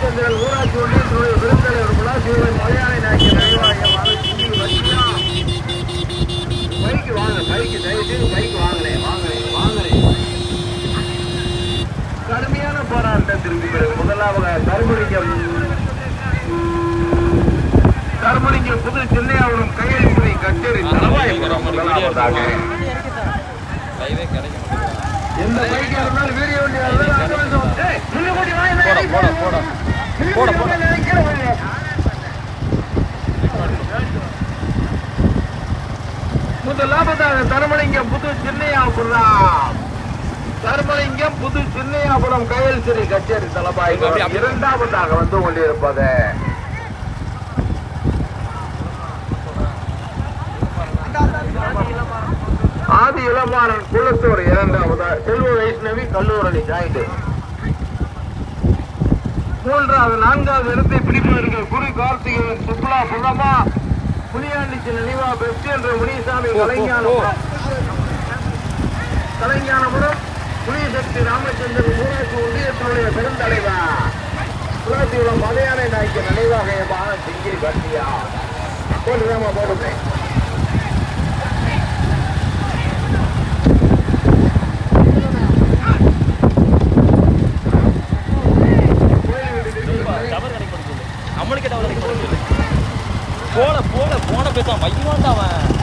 ராமச்சந்திரன் ஊராட்சி ஒன்றியத்தினுடைய பெருந்தலைவர் மலையாளி பைக்கு வாங்க பைக்கு தயவுசெய்து பைக்கு வாங்கினேன் வாங்கினேன் வாங்கினேன் கடுமையான போராட்டத்திற்கு பிறகு முதலாவதாக தர்மலிங்கம். தர்மலிங்கம் புது கையெழுத்துறை கச்சேரி முதலாவதாக. லைவே கிடைக்க மாட்டேங்குது எந்த பைக்கா இருந்தாலும் வீடியோ முதலாவதாக தர்மலிங்கம் புது சின்னையாபுரம். தர்மலிங்கம் புது சின்னையாபுரம் கையல் சிறி கச்சேரி தலபாய். இரண்டாவதாக வந்து கொண்டிருப்பது. ஆதி இளமாறன் குளத்தூர் இரண்டாவதா செல்வ வைஷ்ணவி கல்லூரணி ஜாயிண்ட். மூன்றாவது நான்காவது இடத்தை பிடிப்பவர்கள் குரு கார்த்திகேயன் சுப்லா புலமா புலியாண்டிச்சு நினைவா பெஸ்ட் என்ற முனிசாமி கலைஞானபுரம் கலைஞானபுரம் புலிசக்தி ராமச்சந்திரன் ஊராட்சி ஒன்றியத்தினுடைய பெருந்தலைவர் குலாத்தியுளம் மலையாள நாய்க்கு நினைவாக எம்மான சிங்கிரி கட்டியா. போட்டுதாமா போடுறேன் டவர் போட போட போன பேசாம வைவான்டா அவன்.